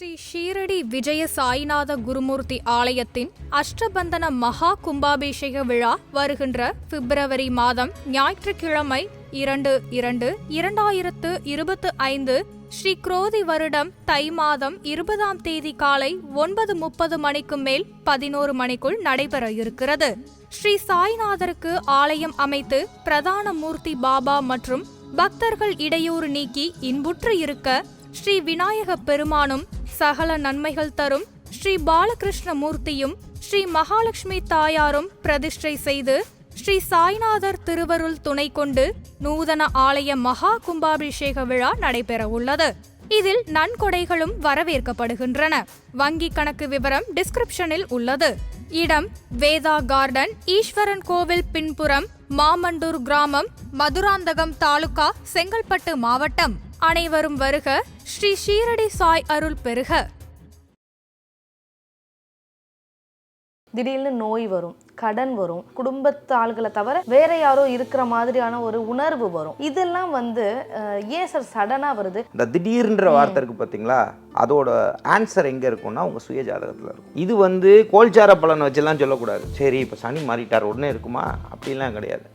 ஸ்ரீ ஷீரடி விஜய சாய்நாத குருமூர்த்தி ஆலயத்தின் அஷ்டபந்தன மகா கும்பாபிஷேக விழா வருகின்ற பிப்ரவரி மாதம் ஞாயிற்றுக்கிழமை இரண்டு இரண்டு இரண்டாயிரத்து இருபத்து ஐந்து ஸ்ரீ குரோதி வருடம் தை மாதம் இருபதாம் தேதி காலை ஒன்பது முப்பது மணிக்கு மேல் பதினோரு மணிக்குள் நடைபெற இருக்கிறது. ஸ்ரீ சாய்நாதருக்கு ஆலயம் அமைத்து பிரதான மூர்த்தி பாபா மற்றும் பக்தர்கள் இடையூறு நீக்கி இன்புற்று இருக்க ஸ்ரீ விநாயக பெருமானும் சகல நன்மைகள் தரும் ஸ்ரீ பாலகிருஷ்ண மூர்த்தியும் ஸ்ரீ மகாலட்சுமி தாயாரும் பிரதிஷ்டை செய்து ஸ்ரீ சாய்நாதர் திருவருள் துணை கொண்டு நூதன ஆலய மகா கும்பாபிஷேக விழா நடைபெற உள்ளது. இதில் நன்கொடைகளும் வரவேற்கப்படுகின்றன. வங்கி கணக்கு விவரம் டிஸ்கிரிப்ஷனில் உள்ளது. இடம் வேதா கார்டன் ஈஸ்வரன் கோவில் பின்புறம் மாமண்டூர் கிராமம் மதுராந்தகம் தாலுகா செங்கல்பட்டு மாவட்டம். அனைவரும் வருக ஸ்ரீ ஷீரடி சாய் அருள் பெருக. திடீர்னு நோய் வரும் கடன் வரும் குடும்பத்து ஆள்களை தவிர வேற யாரோ இருக்கிற மாதிரியான ஒரு உணர்வு வரும். இதெல்லாம் வந்து ஏன் சார் சடனா வருது? இந்த திடீர்ன்ற வார்த்தை இருக்கு பார்த்தீங்களா அதோட ஆன்சர் எங்கே இருக்கும்னா உங்கள் சுய ஜாதகத்தில் இருக்கும். இது வந்து கோல்சார பலன் வச்செல்லாம் சொல்லக்கூடாது. சரி இப்போ சனி மாறிட்டார் உடனே இருக்குமா? அப்படிலாம் கிடையாது.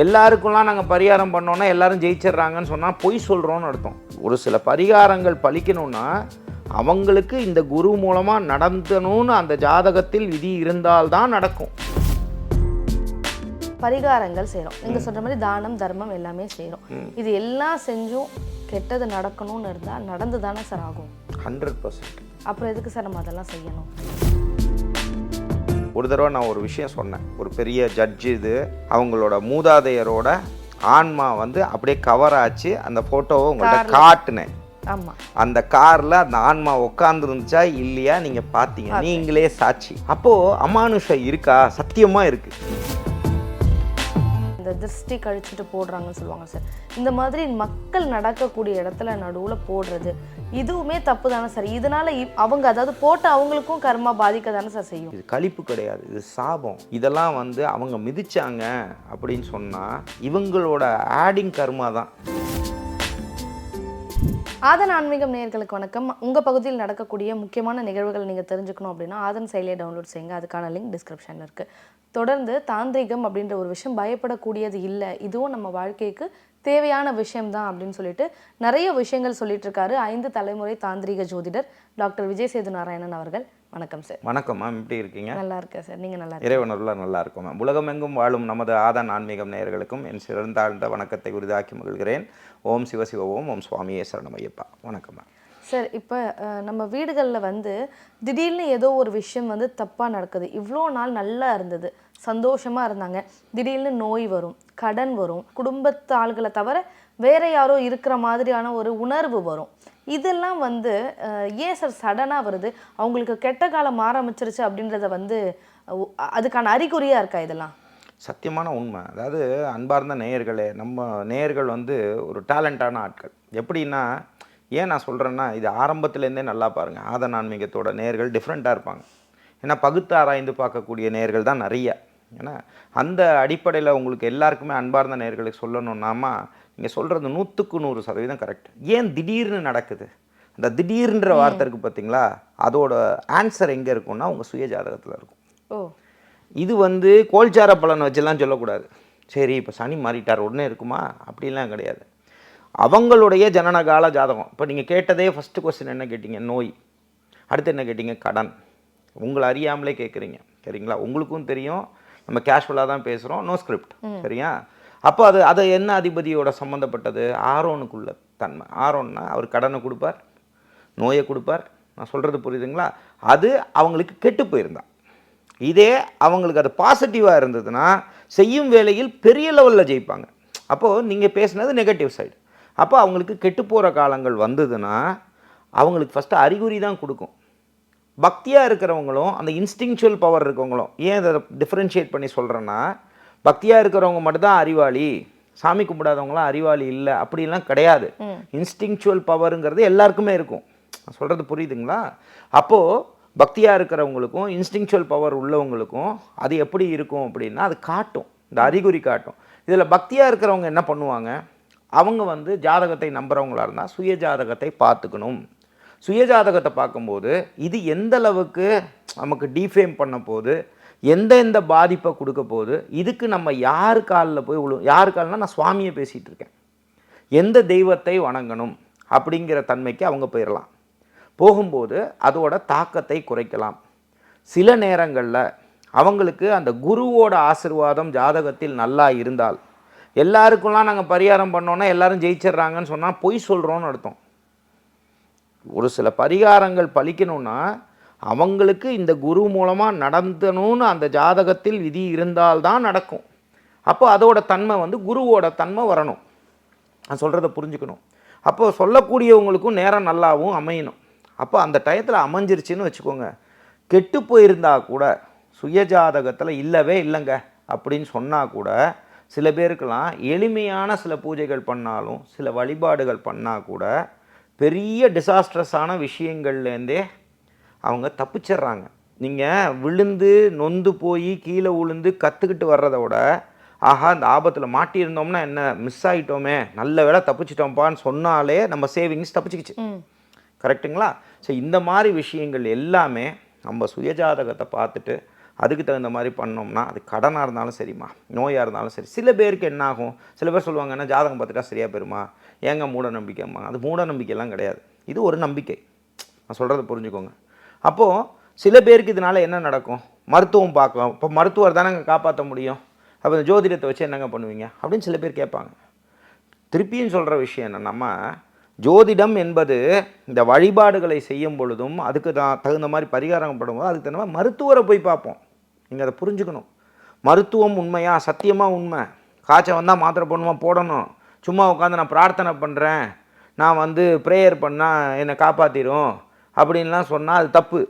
எல்லாருக்கும்லாம் நாங்கள் பரிகாரம் பண்ணோன்னா எல்லாரும் ஜெயிச்சிடுறாங்கன்னு சொன்னால் பொய் சொல்கிறோன்னு அர்த்தம். ஒரு சில பரிகாரங்கள் பலிக்கணும்னா அவங்களுக்கு இந்த குரு மூலமாக நடந்தணும்னு அந்த ஜாதகத்தில் விதி இருந்தால்தான் நடக்கும். பரிகாரங்கள் செய்றோம். நீங்க சொல்ற மாதிரி தானம் தர்மம் எல்லாமே செய்றோம். இது எல்லாம் செஞ்சும் கெட்டது நடக்கணும்னு இருந்தா நடந்து தானே சார் ஆகும். ஹண்ட்ரட் பர்சன்ட் அப்புறம் எதுக்கு சார் நம்ம அதெல்லாம் செய்யணும்? ஒரு தடவை நான் ஒரு விஷயம் சொன்னேன். ஒரு பெரிய ஜட்ஜு இது. அவங்களோட மூதாதையரோட ஆன்மா வந்து அப்படியே கவர் ஆச்சு. அந்த ஃபோட்டோவை உங்கள்கிட்ட காட்டுனேன். அந்த காரில் அந்த ஆன்மா உட்காந்துருந்துச்சா இல்லையா நீங்கள் பார்த்தீங்க. நீங்களே சாட்சி. அப்போது அமானுஷம் இருக்கா? சத்தியமாக இருக்குது இந்த திருஷ்டி கழிச்சிட்டு போடுறாங்கன்னு சொல்லுவாங்க சார். இந்த மாதிரி மக்கள் நடக்கக்கூடிய இடத்துல நடுவில் போடுறது இதுவுமே தப்பு தானே சார். இதனால அவங்க அதாவது போட்ட அவங்களுக்கும் கர்மா பாதிக்க தானே சார் செய்யும். இது கழிப்பு கிடையாது இது சாபம். இதெல்லாம் வந்து அவங்க மிதிச்சாங்க அப்படின்னு சொன்னால் இவங்களோட ஆடிங் கர்மா தான். ஆதன் ஆன்மீகம் நேர்களுக்கு வணக்கம். உங்கள் பகுதியில் நடக்கக்கூடிய முக்கியமான நிகழ்வுகள் நீங்கள் தெரிஞ்சுக்கணும் அப்படின்னா ஆதன் செயலியை டவுன்லோட் செய்யுங்க. அதுக்கான லிங்க் டிஸ்கிரிப்ஷனில் இருக்குது தொடர்ந்து தாந்திரிகம் அப்படின்ற ஒரு விஷயம் பயப்படக்கூடியது இல்லை. இதுவும் நம்ம வாழ்க்கைக்கு தேவையான விஷயம்தான் அப்படின்னு சொல்லிட்டு நிறைய விஷயங்கள் சொல்லிட்டு இருக்காரு ஐந்து தலைமுறை தாந்திரிக ஜோதிடர் டாக்டர் விஜய் சேது நாராயணன் அவர்கள். வணக்கம் சார். வணக்கம் மேம் எப்படி இருக்கீங்க? நல்லா இருக்கேன் சார். நீங்க நல்லா இறைவனருள்ள நல்லா இருக்கும் மேம் உலகமெங்கும் வாழும் நமது ஆதான் ஆன்மீகம் நேயர்களுக்கும் என் சிறந்தாழ்ந்த வணக்கத்தை உரிதாக்கி மகிழ்கிறேன். ஓம் சிவசிவ ஓம் ஓம் சுவாமியே சரணமையப்பா வணக்கம் மேம் சார் இப்போ நம்ம வீடுகளில் வந்து திடீர்னு ஏதோ ஒரு விஷயம் வந்து தப்பாக நடக்குது. இவ்வளோ நாள் நல்லா இருந்தது. சந்தோஷமாக இருந்தாங்க. திடீர்னு நோய் வரும் கடன் வரும் குடும்பத்து ஆள்களை தவிர வேற யாரோ இருக்கிற மாதிரியான ஒரு உணர்வு வரும். இதெல்லாம் வந்து ஏன் சார் சடனாக வருது? அவங்களுக்கு கெட்ட காலம் ஆரம்பிச்சிருச்சு அப்படின்றத வந்து அதுக்கான அறிகுறியாக இருக்கா இதெல்லாம்? சத்தியமான உண்மை. அதாவது அன்பார்ந்த நேயர்களே நம்ம நேயர்கள் வந்து ஒரு டேலண்டான ஆட்கள். எப்படின்னா ஏன் நான் சொல்கிறேன்னா இது ஆரம்பத்துலேருந்தே நல்லா பாருங்கள் ஆதன் ஆன்மீகத்தோட நேர்கள் டிஃப்ரெண்ட்டாக இருப்பாங்க. ஏன்னா பகுத்து ஆராய்ந்து பார்க்கக்கூடிய நேயர்கள் தான் நிறைய. ஏன்னா அந்த அடிப்படையில் உங்களுக்கு எல்லாருக்குமே அன்பார்ந்த நேயர்களுக்கு சொல்லணும்னாமா நீங்கள் சொல்கிறது நூற்றுக்கு நூறு சதவீதம் கரெக்ட் ஏன் திடீர்னு நடக்குது? அந்த திடீர்ன்ற வார்த்தை இருக்குது பார்த்தீங்களா அதோட ஆன்சர் எங்கே இருக்கும்னா உங்கள் சுய ஜாதகத்தில் இருக்கும். ஓ. இது வந்து கோல்சார பலன் வச்செல்லாம் சொல்லக்கூடாது. சரி இப்போ சனி மாறிட்டார் உடனே இருக்குமா? அப்படிலாம் கிடையாது. அவங்களுடைய ஜனனகால ஜாதகம். இப்போ நீங்கள் கேட்டதே ஃபஸ்ட்டு கொஸ்டின் என்ன கேட்டீங்க? நோய். அடுத்து என்ன கேட்டீங்க? கடன். உங்களை அறியாமலே கேட்குறீங்க சரிங்களா? உங்களுக்கும் தெரியும். நம்ம கேஷுவலாக தான் பேசுகிறோம் நோ ஸ்கிரிப்ட் சரியா? அப்போ அது அது என்ன அதிபதியோட சம்மந்தப்பட்டது ஆரோனுக்குள்ள தன்மை. ஆரோன்னா அவர் கடனை கொடுப்பார் நோயை கொடுப்பார். நான் சொல்கிறது புரியுதுங்களா? அது அவங்களுக்கு கெட்டு போயிருந்தா இதே அவங்களுக்கு அது பாசிட்டிவாக இருந்ததுன்னா செய்யும் வேலையில் பெரிய லெவலில் ஜெயிப்பாங்க. அப்போது நீங்கள் பேசுனது நெகட்டிவ் சைடு அப்போ அவங்களுக்கு கெட்டு போகிற காலங்கள் வந்ததுன்னா அவங்களுக்கு ஃபஸ்ட்டு அறிகுறி தான் கொடுக்கும். பக்தியாக இருக்கிறவங்களும் அந்த இன்ஸ்டிங்சுவல் பவர் இருக்கவங்களும் ஏன் இதை டிஃப்ரென்ஷியேட் பண்ணி சொல்கிறேன்னா பக்தியாக இருக்கிறவங்க மட்டும்தான் அறிவாளி. சாமி கும்பிடாதவங்களாம் அறிவாளி இல்லை. அப்படிலாம் கிடையாது. இன்ஸ்டிங்சுவல் பவருங்கிறது எல்லாருக்குமே இருக்கும். சொல்கிறது புரியுதுங்களா? அப்போது பக்தியாக இருக்கிறவங்களுக்கும் இன்ஸ்டிங்சுவல் பவர் உள்ளவங்களுக்கும் அது எப்படி இருக்கும் அப்படின்னா அது காட்டும். இந்த அறிகுறி காட்டும். இதில் பக்தியாக இருக்கிறவங்க என்ன பண்ணுவாங்க? அவங்க வந்து ஜாதகத்தை நம்புறவங்களா இருந்தால் சுய ஜாதகத்தை பார்த்துக்கணும். சுய ஜாதகத்தை பார்க்கும்போது இது எந்த அளவுக்கு நமக்கு டிஃபேம் பண்ண போகுது? எந்த எந்த பாதிப்பை கொடுக்க போகுது? இதுக்கு நம்ம யார் காலில் போய் விழு யார் கால்னா நான் சுவாமியை பேசிகிட்டு இருக்கேன். எந்த தெய்வத்தை வணங்கணும் அப்படிங்கிற தன்மைக்கு அவங்க போயிடலாம் போகும்போது அதோட தாக்கத்தை குறைக்கலாம். சில நேரங்களில் அவங்களுக்கு அந்த குருவோட ஆசிர்வாதம் ஜாதகத்தில் நல்லா இருந்தால் எல்லாருக்கும்லாம் நாங்கள் பரிகாரம் பண்ணோன்னா எல்லாரும் ஜெயிச்சிடுறாங்கன்னு சொன்னால் பொய் சொல்கிறோன்னு அர்த்தம். ஒரு சில பரிகாரங்கள் பலிக்கணும்னா அவங்களுக்கு இந்த குரு மூலமாக நடந்தணும்னு அந்த ஜாதகத்தில் விதி இருந்தால்தான் நடக்கும். அப்போ அதோட தன்மை வந்து குருவோட தன்மை வரணும். நான் சொல்கிறத புரிஞ்சுக்கணும். அப்போ சொல்லக்கூடியவங்களுக்கும் நேரம் நல்லாவும் அமையணும். அப்போ அந்த டயத்தில் அமைஞ்சிருச்சுன்னு வச்சுக்கோங்க. கெட்டு போயிருந்தா கூட சுயஜாதகத்தில் இல்லவே இல்லைங்க அப்படின்னு சொன்னால் கூட சில பேருக்கெல்லாம் எளிமையான சில பூஜைகள் பண்ணாலும் சில வழிபாடுகள் பண்ணால் கூட பெரிய டிசாஸ்ட்ரஸான விஷயங்கள்லேருந்தே அவங்க தப்பிச்சிடுறாங்க. நீங்கள் விழுந்து நொந்து போய் கீழே விழுந்து கற்றுக்கிட்டு வர்றதை விட ஆஹா இந்த ஆபத்தில் மாட்டியிருந்தோம்னா என்ன மிஸ் ஆகிட்டோமே நல்ல வேளை தப்பிச்சிட்டோம்ப்பான்னு சொன்னாலே நம்ம சேவிங்ஸ் தப்பிச்சுக்கிச்சு. ம். கரெக்ட்டுங்களா ஸோ இந்த மாதிரி விஷயங்கள் எல்லாமே நம்ம சுயஜாதகத்தை பார்த்துட்டு அதுக்கு தகுந்த மாதிரி பண்ணோம்னா அது கடனாக இருந்தாலும் சரிம்மா நோயாக இருந்தாலும் சரி. சில பேருக்கு என்ன ஆகும் சில பேர் சொல்லுவாங்க என்ன ஜாதகம் பார்த்துட்டா சரியாக போயிருமா? ஏங்க மூட நம்பிக்கைம்மா? அது மூட நம்பிக்கைலாம் கிடையாது. இது ஒரு நம்பிக்கை. நான் சொல்கிறத புரிஞ்சுக்கோங்க. அப்போது சில பேருக்கு இதனால் என்ன நடக்கும்? மருத்துவம் பார்க்கலாம். இப்போ மருத்துவர் தானேங்க காப்பாற்ற முடியும். அப்போ இந்த ஜோதிடத்தை வச்சு என்னங்க பண்ணுவீங்க? அப்படின்னு சில பேர் கேட்பாங்க. திருப்பியும் சொல்கிற விஷயம் என்னென்னா ஜோதிடம் என்பது இந்த வழிபாடுகளை செய்யும் பொழுதும் அதுக்கு தான் தகுந்த மாதிரி பரிகாரம் படும்போது அதுக்கு தகுந்த மாதிரி மருத்துவரை போய் பார்ப்போம். நீங்கள் அதை புரிஞ்சுக்கணும். மருத்துவம் உண்மையா? சத்தியமாக உண்மை? காய்ச்சல் வந்தால் மாத்திரை போடணுமா? போடணும். சும்மா உட்காந்து நான் பிரார்த்தனை பண்ணுறேன் நான் வந்து ப்ரேயர் பண்ணால் என்னை காப்பாற்றிடும் அப்படின்லாம் சொன்னால் அது தப்பு.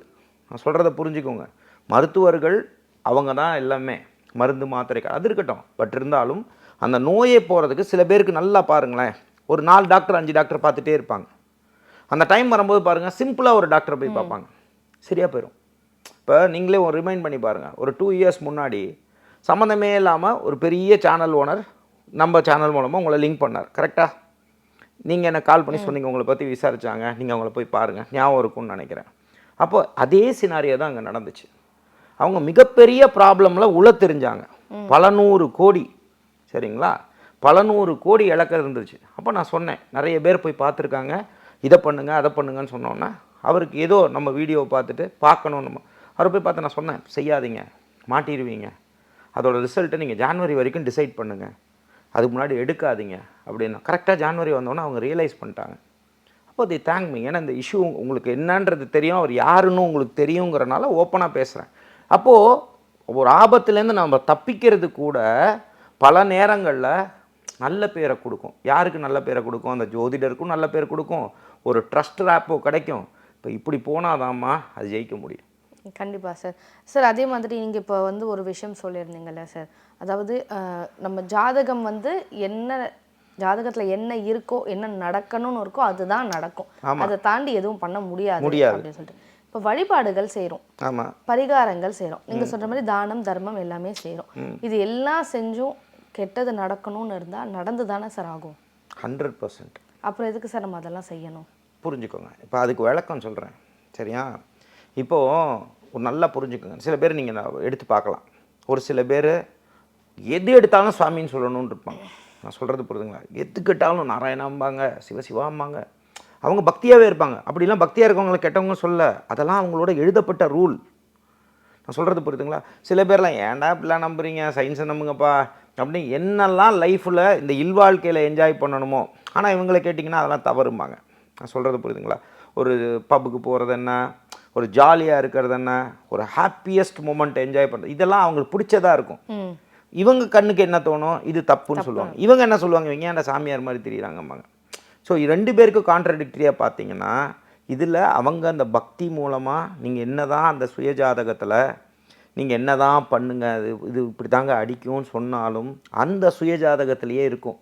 நான் சொல்கிறத புரிஞ்சுக்கோங்க. மருத்துவர்கள் அவங்க தான் எல்லாமே. மருந்து மாத்திரைகள் அது இருக்கட்டும். பட் இருந்தாலும் அந்த நோயை போகிறதுக்கு சில பேருக்கு நல்லா பாருங்களேன். ஒரு நாலு டாக்டர் அஞ்சு டாக்டர் பார்த்துட்டே இருப்பாங்க. அந்த டைம் வரும்போது பாருங்கள் சிம்பிளாக ஒரு டாக்டரை போய் பார்ப்பாங்க. சரியாக போயிடும் இப்போ நீங்களே ஒரு ரிமைண்ட் பண்ணி பாருங்கள் ஒரு டூ இயர்ஸ் முன்னாடி சம்மந்தமே இல்லாமல் ஒரு பெரிய சேனல் ஓனர் நம்ம சேனல் மூலமாக உங்களை லிங்க் பண்ணார். கரெக்டாக நீங்கள் என்ன கால் பண்ணி சொன்னீங்க உங்களை பற்றி விசாரிச்சாங்க நீங்கள் அவங்கள போய் பாருங்கள் ஞாபகம் இருக்கும்னு நினைக்கிறேன். அப்போ அதே சினாரியோ தான் அங்கே நடந்துச்சு. அவங்க மிகப்பெரிய ப்ராப்ளமில் உள்ள தெரிஞ்சாங்க. பல நூறு கோடி சரிங்களா? பல நூறு கோடி இழக்க இருந்துச்சு. அப்போ நான் சொன்னேன் நிறைய பேர் போய் பார்த்துருக்காங்க இதை பண்ணுங்க அதை பண்ணுங்கன்னு சொன்னோன்னே அவருக்கு ஏதோ நம்ம வீடியோவை பார்த்துட்டு பார்க்கணும் நம்ம அவரை போய் பார்த்து நான் சொன்னேன் செய்யாதீங்க மாட்டிடுவீங்க அதோட ரிசல்ட்டை நீங்கள் ஜான்வரி வரைக்கும் டிசைட் பண்ணுங்கள் அதுக்கு முன்னாடி எடுக்காதீங்க அப்படின்னா கரெக்டாக ஜான்வரி வந்தோன்னே அவங்க ரியலைஸ் பண்ணிட்டாங்க. அப்போ தி தேங்க் மீ ஏன்னா இந்த இஷ்யூ உங்களுக்கு என்னன்றது தெரியும் அவர் யாருன்னு உங்களுக்கு தெரியுங்கிறனால ஓப்பனாக பேசுகிறேன் அப்போது ஒரு ஆபத்துலேருந்து நம்ம தப்பிக்கிறது கூட பல நேரங்களில் நல்ல பேரை கொடுக்கும். யாருக்கு நல்ல பேரை கொடுக்கும்? அந்த ஜோதிடருக்கும் நல்ல பேர் கொடுக்கும். ஒரு ட்ரஸ்ட் ஆப்போ கிடைக்கும். இப்போ இப்படி போனாதாம்மா அது ஜெயிக்க முடியும். கண்டிப்பாக சார். சார் அதே மாதிரி நீங்கள் இப்போ வந்து ஒரு விஷயம் சொல்லியிருந்தீங்கல்ல சார். அதாவது நம்ம ஜாதகம் வந்து என்ன ஜாதகத்தில் என்ன இருக்கோ என்ன நடக்கணும்னு இருக்கோ அதுதான் நடக்கும். அதை தாண்டி எதுவும் பண்ண முடியாது முடியாது. அப்படின்னு சொல்லிட்டு. இப்போ வழிபாடுகள் செய்கிறோம் ஆமாம் பரிகாரங்கள் செய்கிறோம் நீங்கள் சொல்கிற மாதிரி தானம் தர்மம் எல்லாமே செய்கிறோம் இது எல்லாம் செஞ்சும் கெட்டது நடக்கணும்னு இருந்தால் நடந்து தானே சார் ஆகும். Hundred percent. அப்புறம் எதுக்கு சார் நம்ம அதெல்லாம் செய்யணும்? புரிஞ்சுக்கோங்க. இப்போ அதுக்கு விளக்கம் சொல்கிறேன் சரியா? இப்போது ஒரு நல்லா புரிஞ்சுக்கோங்க. சில பேர் நீங்கள் எடுத்து பார்க்கலாம். ஒரு சில பேர் எது எடுத்தாலும் சுவாமின்னு சொல்லணும்னு இருப்பாங்க. நான் சொல்கிறது புரியுதுங்களா எது கேட்டாலும் நாராயணாம்பாங்க சிவசிவாம்பாங்க அவங்க பக்தியாகவே இருப்பாங்க. அப்படிலாம் பக்தியாக இருக்கவங்கள கெட்டவங்க சொல்ல அதெல்லாம் அவங்களோட எழுதப்பட்ட ரூல். நான் சொல்கிறது புரியுதுங்களா சில பேர்லாம் ஏன்டா இப்படிலாம் நம்புறீங்க? சயின்ஸை நம்புங்கப்பா. அப்படின்னு என்னெல்லாம் லைஃப்பில் இந்த இல்வாழ்க்கையில் என்ஜாய் பண்ணணுமோ ஆனால் இவங்களை கேட்டிங்கன்னா அதெல்லாம் தவறும்பாங்க. நான் சொல்கிறது புரியுதுங்களா ஒரு பப்புக்கு போகிறது என்ன? ஒரு ஜாலியாக இருக்கிறது என்ன? ஒரு ஹாப்பியஸ்ட் மூமெண்ட் என்ஜாய் பண்ணுறது இதெல்லாம் அவங்களுக்கு பிடிச்சதா இருக்கும். இவங்க கண்ணுக்கு என்ன தோணும்? இது தப்புன்னு சொல்லுவாங்க. இவங்க என்ன சொல்லுவாங்க? இவங்க ஏன்டா சாமியார் மாதிரி தெரியுறாங்கம்பாங்க. ஸோ ரெண்டு பேருக்கும் கான்ட்ரடிக்டரியாக பார்த்தீங்கன்னா இதில் அவங்க அந்த பக்தி மூலமாக நீங்கள் என்ன தான் அந்த சுயஜாதகத்தில் நீங்கள் என்ன தான் பண்ணுங்க அது இது இப்படி தாங்க அடிக்கும்னு சொன்னாலும் அந்த சுயஜாதகத்திலேயே இருக்கும்.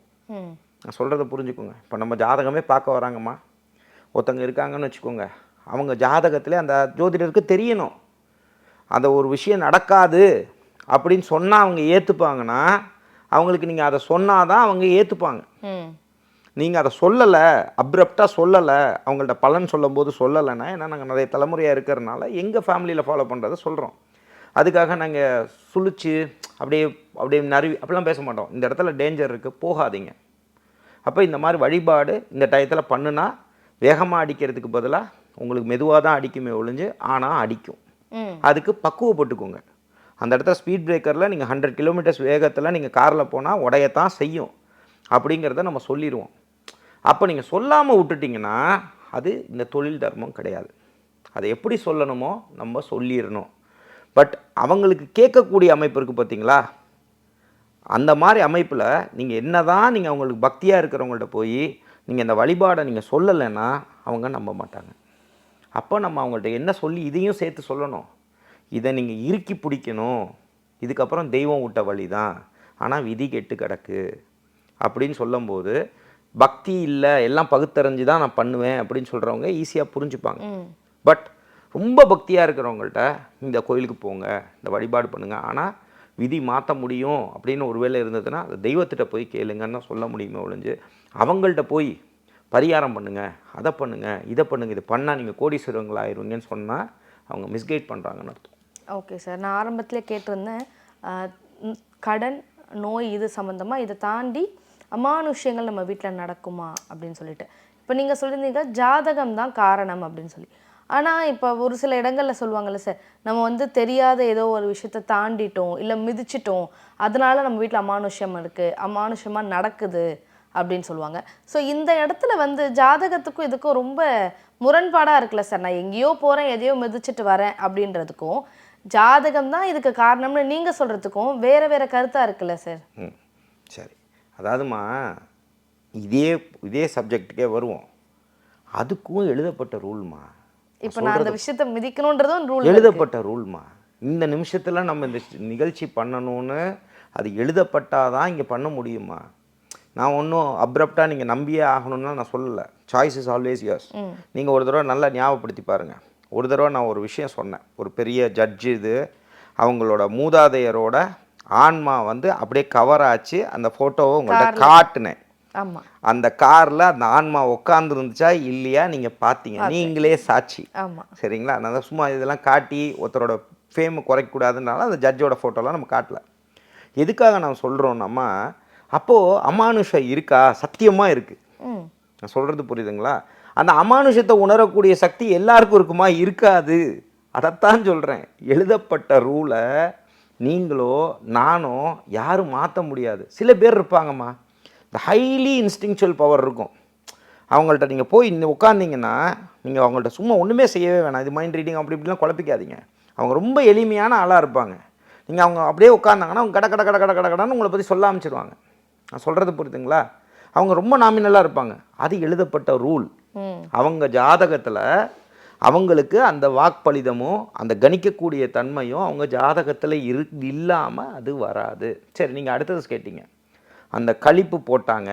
நான் சொல்கிறத புரிஞ்சுக்கோங்க. இப்போ நம்ம ஜாதகமே பார்க்க வராங்கம்மா. ஒருத்தங்க இருக்காங்கன்னு வச்சுக்கோங்க. அவங்க ஜாதகத்திலே அந்த ஜோதிடருக்கு தெரியணும். அந்த ஒரு விஷயம் நடக்காது அப்படின்னு சொன்னால் அவங்க ஏற்றுப்பாங்கன்னா அவங்களுக்கு நீங்கள் அதை சொன்னால் தான் அவங்க ஏற்றுப்பாங்க நீங்கள் அதை சொல்லலை அப்ரப்டாக சொல்லலை அவங்கள்ட்ட பலன் சொல்லும்போது சொல்லலைன்னா ஏன்னா நாங்கள் நிறைய தலைமுறையாக இருக்கிறனால எங்கள் ஃபேமிலியில் ஃபாலோ பண்ணுறதை சொல்கிறோம் அதுக்காக நாங்கள் சுழிச்சு அப்படியே அப்படியே நறுவி அப்படிலாம் பேச மாட்டோம். இந்த இடத்துல டேஞ்சர் இருக்குது போகாதீங்க. அப்போ இந்த மாதிரி வழிபாடு இந்த டயத்தில் பண்ணுனா வேகமாக அடிக்கிறதுக்கு பதிலாக உங்களுக்கு மெதுவாக தான் அடிக்குமே ஒழிஞ்சு ஆனால் அடிக்கும். அதுக்கு பக்குவப்பட்டுக்கோங்க அந்த இடத்துல ஸ்பீட் பிரேக்கரில் நீங்கள் ஹண்ட்ரட் கிலோமீட்டர்ஸ் வேகத்தில் நீங்கள் காரில் போனால் உடையத்தான் செய்யும். அப்படிங்கிறத நம்ம சொல்லிடுவோம் அப்போ நீங்கள் சொல்லாமல் விட்டுட்டிங்கன்னா அது இந்த தொழில் தர்மம் கிடையாது. அதை எப்படி சொல்லணுமோ நம்ம சொல்லிடணும். பட் அவங்களுக்கு கேட்கக்கூடிய அமைப்பு இருக்குது பார்த்தீங்களா அந்த மாதிரி அமைப்பில் நீங்கள் என்ன தான் நீங்கள் அவங்களுக்கு பக்தியாக இருக்கிறவங்கள்ட்ட போய் நீங்கள் இந்த வழிபாடை நீங்கள் சொல்லலைன்னா அவங்க நம்ப மாட்டாங்க. அப்போ நம்ம அவங்கள்ட்ட என்ன சொல்லி இதையும் சேர்த்து சொல்லணும். இதை நீங்கள் இறுக்கி பிடிக்கணும். இதுக்கப்புறம் தெய்வம் விட்ட வழி தான். ஆனால் விதி கெட்டு கிடக்கு. அப்படின்னு சொல்லும்போது பக்தி இல்லை எல்லாம் பகுத்தறிஞ்சு தான் நான் பண்ணுவேன் அப்படின்னு சொல்கிறவங்க ஈஸியாக புரிஞ்சுப்பாங்க. பட் ரொம்ப பக்தியாக இருக்கிறவங்கள்ட்ட இந்த கோயிலுக்கு போங்க இந்த வழிபாடு பண்ணுங்க. ஆனால் விதி மாற்ற முடியும் அப்படின்னு ஒரு வேளை இருந்ததுன்னா அது தெய்வத்திட்ட போய் கேளுங்கன்னு தான் சொல்ல முடியுமே ஒழிஞ்சு அவங்கள்ட்ட போய் பரிகாரம் பண்ணுங்கள் அதை பண்ணுங்கள் இதை பண்ணுங்கள் இது பண்ணால் நீங்கள் கோடீஸ்வரங்கள் ஆயிருவீங்கன்னு சொன்னால் அவங்க மிஸ்கைட் பண்ணுறாங்கன்னு அர்த்தம். ஓகே சார் நான் ஆரம்பத்தில் கேட்டிருந்தேன் கடன் நோய் இது சம்மந்தமாக இதை தாண்டி அமானுஷ்யங்கள் நம்ம வீட்டில் நடக்குமா அப்படின்னு சொல்லிட்டு. இப்போ நீங்கள் சொல்லியிருந்தீங்க ஜாதகம் தான் காரணம் அப்படின்னு சொல்லி. ஆனால் இப்போ ஒரு சில இடங்களில் சொல்லுவாங்கல்ல சார் நம்ம வந்து தெரியாத ஏதோ ஒரு விஷயத்தை தாண்டிட்டோம் இல்லை மிதிச்சிட்டோம் அதனால நம்ம வீட்டில் அமானுஷ்யம் இருக்குது அமானுஷ்யமாக நடக்குது அப்படின்னு சொல்லுவாங்க. ஸோ இந்த இடத்துல வந்து ஜாதகத்துக்கும் இதுக்கும் ரொம்ப முரண்பாடாக இருக்குல்ல சார். நான் எங்கேயோ போகிறேன் எதையோ மிதிச்சிட்டு வரேன் அப்படின்றதுக்கும் ஜாதகம் தான் இதுக்கு காரணம்னு நீங்கள் சொல்கிறதுக்கும் வேற வேற கருத்தாக இருக்குல்ல சார்? ம். சரி. அதாவதுமா இதே இதே சப்ஜெக்ட்டுக்கே வருவோம். அதுக்கும் எழுதப்பட்ட ரூல்மா? இப்போ நான் அந்த விஷயத்தை மிதிக்கணுன்றதும் ரூல் எழுதப்பட்ட ரூல்மா? இந்த நிமிஷத்தில் நம்ம இந்த நிகழ்ச்சி பண்ணணும்னு அது எழுதப்பட்டாதான் தான் இங்கே பண்ண முடியுமா? நான் ஒன்றும் அப்ரப்டாக நீங்கள் நம்பியே ஆகணும்னு நான் சொல்லலை. சாய்ஸ் இஸ் ஆல்வேஸ் யர்ஸ் நீங்கள் ஒரு தடவை நல்லா ஞாபகப்படுத்தி பாருங்கள் ஒரு தடவை நான் ஒரு விஷயம் சொன்னேன். ஒரு பெரிய ஜட்ஜு இது. அவங்களோட மூதாதையரோட ஆன்மா வந்து அப்படியே கவர் ஆச்சு. அந்த ஃபோட்டோவை உங்கள்கிட்ட காட்டினேன். ஆமாம் அந்த காரில் அந்த ஆன்மா உட்காந்துருந்துச்சா இல்லையா நீங்கள் பார்த்தீங்க. நீங்களே சாட்சி. ஆமாம் சரிங்களா? நான் சும்மா இதெல்லாம் காட்டி ஒருத்தரோட ஃபேமை குறைக்கக்கூடாதுனால அந்த ஜட்ஜோட ஃபோட்டோலாம் நம்ம காட்டல. எதுக்காக நான் சொல்கிறோம் அப்போது அமானுஷம் இருக்கா? சத்தியமாக இருக்குது நான் சொல்கிறது புரியுதுங்களா? அந்த அமானுஷத்தை உணரக்கூடிய சக்தி எல்லாருக்கும் இருக்குமா? இருக்காது. அதைத்தான் சொல்கிறேன் எழுதப்பட்ட ரூலை நீங்களோ நானோ யாரும் மாற்ற முடியாது. சில பேர் இருப்பாங்கம்மா. இந்த ஹைலி இன்ஸ்டிங்சுவல் பவர் இருக்கும். அவங்கள்ட்ட நீங்கள் போய் இந்த உட்காந்திங்கன்னா நீங்கள் அவங்கள்ட்ட சும்மா ஒன்றுமே செய்யவே வேணாம். இது மைண்ட் ரீடிங் அப்படி இப்படிலாம் குழப்பிக்காதீங்க. அவங்க ரொம்ப எளிமையான ஆளாக இருப்பாங்க. நீங்கள் அவங்க அப்படியே உட்காந்தாங்கன்னா அவங்க கட கட கட கட கட கடன்னு உங்களை பற்றி சொல்ல ஆரம்பிச்சிருவாங்க. நான் சொல்கிறது புரியுதுங்களா? அவங்க ரொம்ப நாமினலாக இருப்பாங்க. அது எழுதப்பட்ட ரூல் அவங்க ஜாதகத்தில் அவங்களுக்கு அந்த வாக்பலிதமோ அந்த கணிக்கக்கூடிய தன்மையும் அவங்க ஜாதகத்தில் இரு இல்லாமல் அது வராது. சரி நீங்கள் அடுத்தது கேட்டீங்க. அந்த கழிப்பு போட்டாங்க.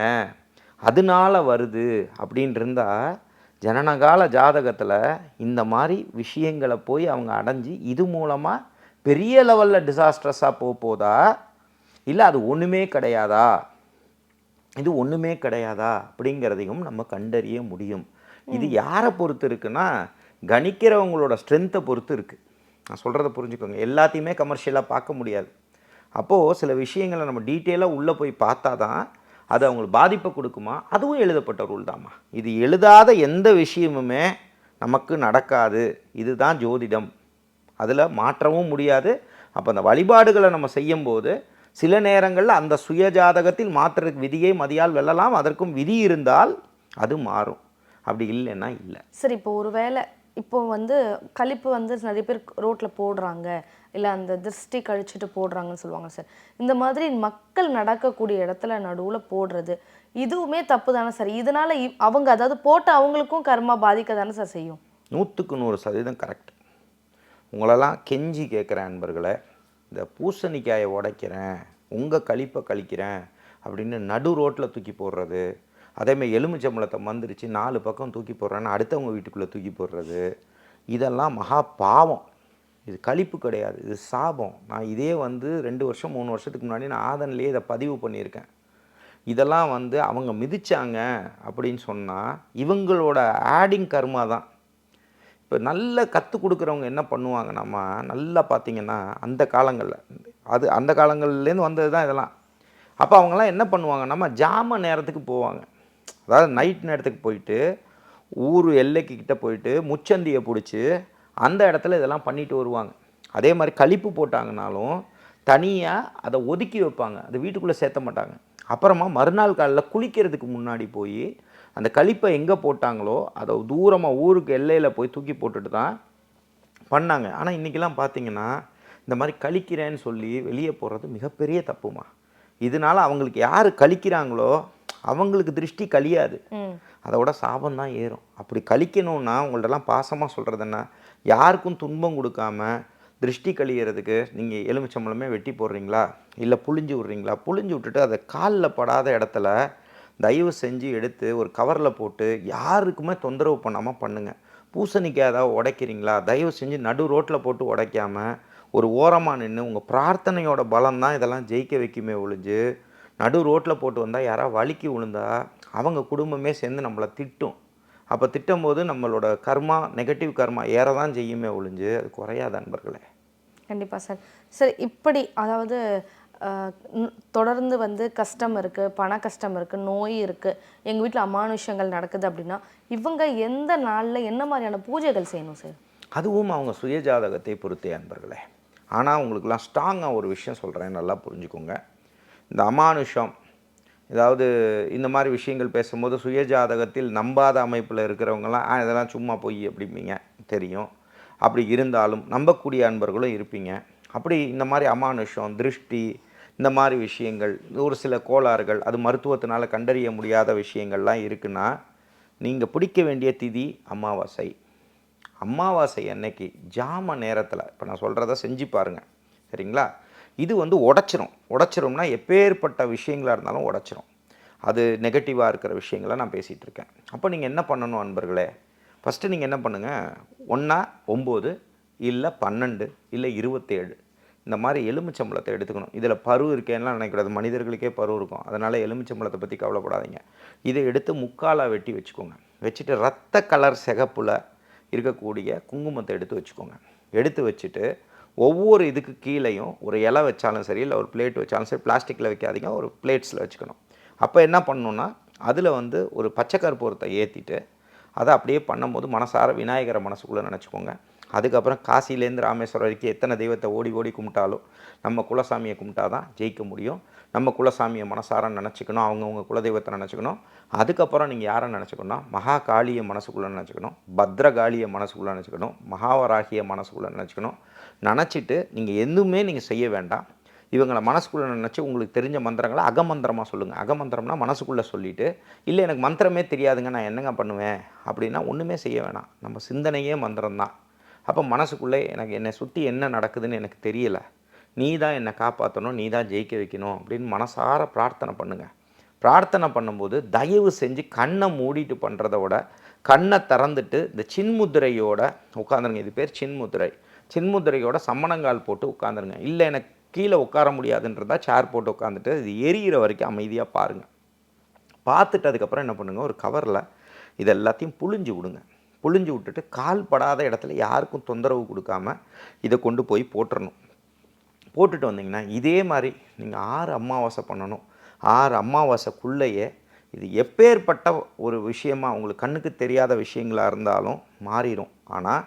அதனால வருது அப்படின்னு இருந்தால் ஜனனகால ஜாதகத்தில் இந்த மாதிரி விஷயங்களை போய் அவங்க அடைஞ்சு இது மூலமாக பெரிய லெவலில் டிசாஸ்ட்ரஸாக போக போதா? இல்லை அது ஒன்றுமே கிடையாதா? இது ஒன்றுமே கிடையாதா அப்படிங்கிறதையும் நம்ம கண்டறிய முடியும். இது யாரை பொறுத்து இருக்குன்னா கணிக்கிறவங்களோட ஸ்ட்ரென்த்தை பொறுத்து இருக்குது நான் சொல்கிறத புரிஞ்சுக்கோங்க. எல்லாத்தையுமே கமர்ஷியலாக பார்க்க முடியாது. அப்போது சில விஷயங்களை நம்ம டீட்டெயிலாக உள்ளே போய் பார்த்தா தான் அது அவங்களுக்கு பாதிப்பை கொடுக்குமா? அதுவும் எழுதப்பட்ட ரூல் தாம்மா. இது எழுதாத எந்த விஷயமுமே நமக்கு நடக்காது. இதுதான் ஜோதிடம். அதில் மாற்றவும் முடியாது. அப்போ அந்த வழிபாடுகளை நம்ம செய்யும்போது சில நேரங்களில் அந்த சுய ஜாதகத்தில் மாற்றுறதுக்கு விதியை மதியால் வெல்லலாம் அதற்கும் விதி இருந்தால் அது மாறும். அப்படி இல்லைன்னா இல்லை. சரி இப்போ ஒரு வேளை இப்போ வந்து கழிப்பு வந்து நிறைய பேர் ரோட்டில் போடுறாங்க. இல்லை அந்த திருஷ்டி கழிச்சிட்டு போடுறாங்கன்னு சொல்லுவாங்க சார். இந்த மாதிரி மக்கள் நடக்கக்கூடிய இடத்துல நடுவில் போடுறது இதுவுமே தப்பு தானே சார்? இதனால அவங்க அதாவது போட்டு அவங்களுக்கும் கர்மா பாதிக்க தானே சார் செய்யும்? நூற்றுக்கு நூறு சதவீதம் கரெக்ட் உங்களெல்லாம் கெஞ்சி கேட்குறேன் அன்பர்களே இந்த பூசணிக்காயை உடைக்கிறேன் உங்கள் கழிப்பை கழிக்கிறேன் அப்படின்னு நடு ரோட்டில் தூக்கி போடுறது. அதேமாதிரி எலுமிச்சம்பழத்தை மந்திரிச்சு நாலு பக்கம் தூக்கி போடுறேன்னு அடுத்தவங்க வீட்டுக்குள்ளே தூக்கி போடுறது. இதெல்லாம் மகா பாவம். இது கழிப்பு கிடையாது. இது சாபம். நான் இதே வந்து ரெண்டு வருஷம் மூணு வருஷத்துக்கு முன்னாடி நான் ஆதன்லேயே இதை பதிவு பண்ணியிருக்கேன். இதெல்லாம் வந்து அவங்க மிதித்தாங்க அப்படின்னு சொன்னால் இவங்களோட ஆடிங் கர்மா தான் இப்போ நல்ல கற்றுக் கொடுக்குறவங்க என்ன பண்ணுவாங்க? நம்ம நல்லா பார்த்தீங்கன்னா அந்த காலங்களில் அது அந்த காலங்கள்லேருந்து வந்தது தான் இதெல்லாம். அப்போ அவங்கெல்லாம் என்ன பண்ணுவாங்க? நம்ம ஜாம நேரத்துக்கு போவாங்க. அதாவது நைட் நேரத்துக்கு போயிட்டு ஊர் எல்லைக்கு கிட்டே போயிட்டு முச்சந்தியை பிடிச்சி அந்த இடத்துல இதெல்லாம் பண்ணிட்டு வருவாங்க. அதே மாதிரி கழிப்பு போட்டாங்கனாலும் தனியாக அதை ஒதுக்கி வைப்பாங்க. அதை வீட்டுக்குள்ளே சேர்த்த மாட்டாங்க. அப்புறமா மறுநாள் காலையில் குளிக்கிறதுக்கு முன்னாடி போய் அந்த கழிப்பை எங்கே போட்டாங்களோ அதை தூரமாக ஊருக்கு எல்லையில் போய் தூக்கி போட்டுட்டு தான் பண்ணாங்க. ஆனால் இன்றைக்கெல்லாம் பார்த்தீங்கன்னா இந்த மாதிரி கழிக்கிறேன்னு சொல்லி வெளியே போகிறது மிகப்பெரிய தப்புமா. இதனால அவங்களுக்கு யார் கழிக்கிறாங்களோ அவங்களுக்கு திருஷ்டி கழியாது. அதோட சாபம் தான் ஏறும். அப்படி கழிக்கணும்னா உங்கள்ட்டலாம் பாசமாக சொல்கிறது என்ன? யாருக்கும் துன்பம் கொடுக்காம திருஷ்டி கழியறதுக்கு நீங்கள் எலுமிச்சம்பழமே வெட்டி போடுறீங்களா? இல்லை புழிஞ்சு விட்றீங்களா? புழிஞ்சு விட்டுட்டு அதை காலில் படாத இடத்துல தயவு செஞ்சு எடுத்து ஒரு கவரில் போட்டு யாருக்குமே தொந்தரவு பண்ணாமல் பண்ணுங்கள் பூசணிக்காய் ஏதாவது உடைக்கிறீங்களா? தயவு செஞ்சு நடு ரோட்டில் போட்டு உடைக்காமல் ஒரு ஓரமாக நின்று உங்கள் பிரார்த்தனையோட பலம் தான் இதெல்லாம் ஜெயிக்க வைக்குமே ஒழிஞ்சு நடு ரோட்டில் போட்டு வந்தால் யாராவது வலிக்கு விழுந்தா அவங்க குடும்பமே சேர்ந்து நம்மளை திட்டும். அப்போ திட்டும் போது நம்மளோட கர்மா நெகட்டிவ் கர்மா ஏற தான் செய்யுமே ஒழிஞ்சு அது குறையாத நண்பர்களே கண்டிப்பாக சார். சார் இப்படி அதாவது தொடர்ந்து வந்து கஷ்டம் இருக்குது பண கஷ்டம் இருக்குது நோய் இருக்குது எங்கள் வீட்டில் அமானுஷங்கள் நடக்குது அப்படின்னா இவங்க எந்த நாளில் என்ன மாதிரியான பூஜைகள் செய்யணும் சார்? அதுவும் அவங்க சுயஜாதகத்தை பொறுத்தே அன்பர்களே. ஆனால் உங்களுக்குலாம் ஸ்ட்ராங்காக ஒரு விஷயம் சொல்கிறேன் நல்லா புரிஞ்சுக்கோங்க. இந்த அமானுஷம் ஏதாவது இந்த மாதிரி விஷயங்கள் பேசும்போது சுயஜாதகத்தில் நம்பாத அமைப்பில் இருக்கிறவங்கலாம் இதெல்லாம் சும்மா போய் அப்படிம்பீங்க. தெரியும். அப்படி இருந்தாலும் நம்பக்கூடிய அன்பர்களும் இருப்பீங்க. அப்படி இந்த மாதிரி அமானுஷம் திருஷ்டி இந்த மாதிரி விஷயங்கள் ஒரு சில கோளாறுகள் அது மருத்துவத்தினால் கண்டறிய முடியாத விஷயங்கள்லாம் இருக்குன்னா நீங்கள் பிடிக்க வேண்டிய திதி அமாவாசை. அமாவாசை அன்னைக்கு ஜாம நேரத்தில் இப்போ நான் சொல்கிறத செஞ்சு பாருங்கள் சரிங்களா? இது வந்து உடச்சிரும். உடச்சிரும்னா எப்பேற்பட்ட விஷயங்களாக இருந்தாலும் உடச்சிரும். அது நெகட்டிவாக இருக்கிற விஷயங்களை நான் பேசிகிட்டு இருக்கேன். அப்போ நீங்கள் என்ன பண்ணணும் அன்பர்களே? ஃபஸ்ட்டு நீங்கள் என்ன பண்ணுங்கள் ஒன்றா ஒம்பது இல்லை பன்னெண்டு இல்லை இருபத்தேழு. இந்த மாதிரி எலுமிச்சம்பழத்தை எடுத்துக்கணும். இதில் பரு இருக்கேன்லாம் நினைக்கூடாது மனிதர்களுக்கே பரு இருக்கும். அதனால் எலுமிச்சம்பழத்தை பற்றி கவலைப்படாதீங்க. இதை எடுத்து முக்காலாக வெட்டி வச்சுக்கோங்க. வச்சுட்டு ரத்த கலர் சிகப்பில் இருக்கக்கூடிய குங்குமத்தை எடுத்து வச்சுக்கோங்க. எடுத்து வச்சுட்டு ஒவ்வொரு இதுக்கு கீழேயும் ஒரு இலை வச்சாலும் சரி இல்லை ஒரு பிளேட் வச்சாலும் சரி பிளாஸ்டிக்கில் வைக்காதீங்க. ஒரு பிளேட்ஸில் வச்சுக்கணும். அப்போ என்ன பண்ணணுன்னா அதில் வந்து ஒரு பச்சை கற்பூரத்தை ஏற்றிட்டு அதை அப்படியே பண்ணும்போது மனசார விநாயகரை மனசுக்குள்ளே நினச்சிக்கோங்க. அதுக்கப்புறம் காசிலேருந்து ராமேஸ்வரம் வரைக்கும் எத்தனை தெய்வத்தை ஓடி ஓடி கும்பிட்டாலும் நம்ம குலசாமியை கும்பிட்டா தான் ஜெயிக்க முடியும். நம்ம குலசாமியை மனசார நினச்சிக்கணும் அவங்கவுங்க குலதெய்வத்தை நினச்சிக்கணும். அதுக்கப்புறம் நீங்கள் யாரை நினச்சிக்கணும் மகா காளியை மனசுக்குள்ளே நினச்சிக்கணும் பத்ரகாளியை மனசுக்குள்ளே நினச்சிக்கணும் மகாவராகிய மனசுக்குள்ளே நினச்சிக்கணும். நினச்சிட்டு நீங்கள் எதுவுமே நீங்கள் செய்ய வேண்டாம். இவங்களை மனசுக்குள்ளே நினச்சி உங்களுக்கு தெரிஞ்ச மந்திரங்களை அகமந்திரமாக சொல்லுங்கள் அகமந்திரம்னா மனசுக்குள்ளே சொல்லிவிட்டு இல்லை எனக்கு மந்திரமே தெரியாதுங்க நான் என்னங்க பண்ணுவேன்? அப்படின்னா ஒன்றுமே செய்ய வேணாம். நம்ம சிந்தனையே மந்திரம் தான் அப்போ மனசுக்குள்ளே எனக்கு என்னை சுற்றி என்ன நடக்குதுன்னு எனக்கு தெரியலை. நீ தான் என்னை காப்பாற்றணும் நீ தான் ஜெயிக்க வைக்கணும் அப்படின்னு மனசார பிரார்த்தனை பண்ணுங்கள் பிரார்த்தனை பண்ணும்போது தயவு செஞ்சு கண்ணை மூடிட்டு பண்ணுறத விட கண்ணை திறந்துட்டு இந்த சின்முதிரையோட உட்காந்துருங்க இது பேர் சின்முதிரை. சின்முதிரையோட சம்மணங்கால் போட்டு உட்காந்துருங்க இல்லை எனக்கு கீழே உட்கார முடியாதுன்றதா சேர் போட்டு உட்காந்துட்டு இது எரியிற வரைக்கும் அமைதியாக பாருங்கள் பார்த்துட்டு அதுக்கப்புறம் என்ன பண்ணுங்கள் ஒரு கவரில் இது எல்லாத்தையும் புழிஞ்சு விடுங்க. புழிஞ்சு விட்டுட்டு கால் படாத இடத்துல யாருக்கும் தொந்தரவு கொடுக்காம இதை கொண்டு போய் போட்டுறணும். போட்டுட்டு வந்தீங்கன்னா இதே மாதிரி நீங்கள் ஆறு அமாவாசை பண்ணணும். ஆறு அமாவாசைக்குள்ளேயே இது எப்பேற்பட்ட ஒரு விஷயமா உங்களுக்கு கண்ணுக்கு தெரியாத விஷயங்களாக இருந்தாலும் மாறிடும். ஆனால்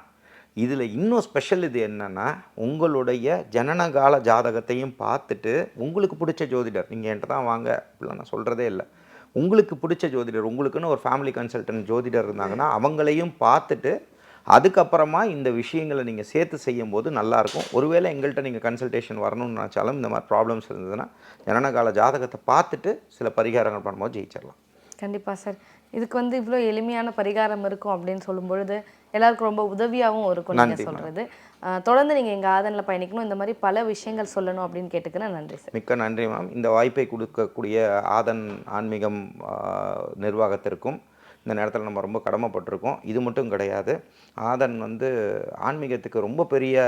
இதில் இன்னும் ஸ்பெஷல் இது என்னென்னா உங்களுடைய ஜனனகால ஜாதகத்தையும் பார்த்துட்டு உங்களுக்கு பிடிச்ச ஜோதிடர் நீங்கள் என்கிட்ட தான் வாங்க அப்படிலாம் நான் சொல்கிறதே இல்லை. உங்களுக்கு பிடிச்ச ஜோதிடர் உங்களுக்குன்னு ஒரு ஃபேமிலி கன்சல்டன்ட் ஜோதிடர் இருந்தாங்கன்னா அவங்களையும் பார்த்துட்டு அதுக்கப்புறமா இந்த விஷயங்களை நீங்கள் சேர்த்து செய்யும்போது நல்லாயிருக்கும். ஒருவேளை எங்கள்கிட்ட நீங்கள் கன்சல்டேஷன் வரணும்னு நினச்சாலும் இந்த மாதிரி ப்ராப்ளம்ஸ் இருந்ததுன்னா ஜனனகால ஜாதகத்தை பார்த்துட்டு சில பரிகாரங்கள் பண்ணும்போது ஜெயிச்சிடலாம். கண்டிப்பாக சார் இதுக்கு வந்து இவ்வளோ எளிமையான பரிகாரம் இருக்கும் அப்படின்னு சொல்லும் பொழுது எல்லாருக்கும் ரொம்ப உதவியாகவும் இருக்கும் நீங்கள் சொல்கிறது தொடர்ந்து நீங்கள் எங்கள் ஆதனில் பயணிக்கணும். இந்த மாதிரி பல விஷயங்கள் சொல்லணும் அப்படின்னு கேட்டுக்கிறேன். நன்றி சார். மிக்க நன்றி மேம் இந்த வாய்ப்பை கொடுக்கக்கூடிய ஆதன் ஆன்மீகம் நிர்வாகத்திற்கும் இந்த நேரத்தில் நம்ம ரொம்ப கடமைப்பட்டிருக்கோம். இது மட்டும் கிடையாது. ஆதன் வந்து ஆன்மீகத்துக்கு ரொம்ப பெரிய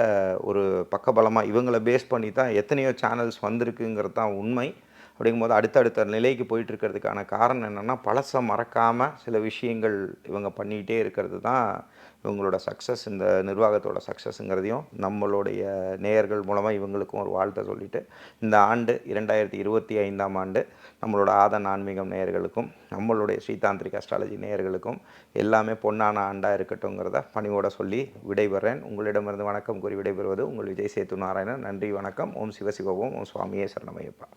ஒரு பக்கபலமாக இவங்களை பேஸ் பண்ணி தான் எத்தனையோ சேனல்ஸ் வந்திருக்குங்கிறது தான் உண்மை. அப்படிங்கும்போது அடுத்தடுத்த நிலைக்கு போயிட்டு இருக்கிறதுக்கான காரணம் என்னென்னா பழசை மறக்காமல் சில விஷயங்கள் இவங்க பண்ணிகிட்டே இருக்கிறது தான் இவங்களோட சக்ஸஸ் இந்த நிர்வாகத்தோட சக்ஸஸ்ங்கிறதையும் நம்மளுடைய நேயர்கள் மூலமாக இவங்களுக்கும் ஒரு வாழ்த்தை சொல்லிட்டு இந்த ஆண்டு இரண்டாயிரத்தி இருபத்தி ஐந்தாம் ஆண்டு நம்மளோட ஆதன் ஆன்மீகம் நேயர்களுக்கும் நம்மளுடைய ஸ்ரீதாந்திரிக் அஸ்ட்ராலஜி நேயர்களுக்கும் எல்லாமே பொன்னான ஆண்டாக இருக்கட்டும்ங்கிறத பணிவோட சொல்லி விடைபெறேன். உங்களிடமிருந்து வணக்கம் கூறி விடைபெறுவது உங்கள் விஜய் சேத்து நாராயணன். நன்றி வணக்கம். ஓம் சிவசிவ ஓம் ஓம் சுவாமியே சரணமையப்பா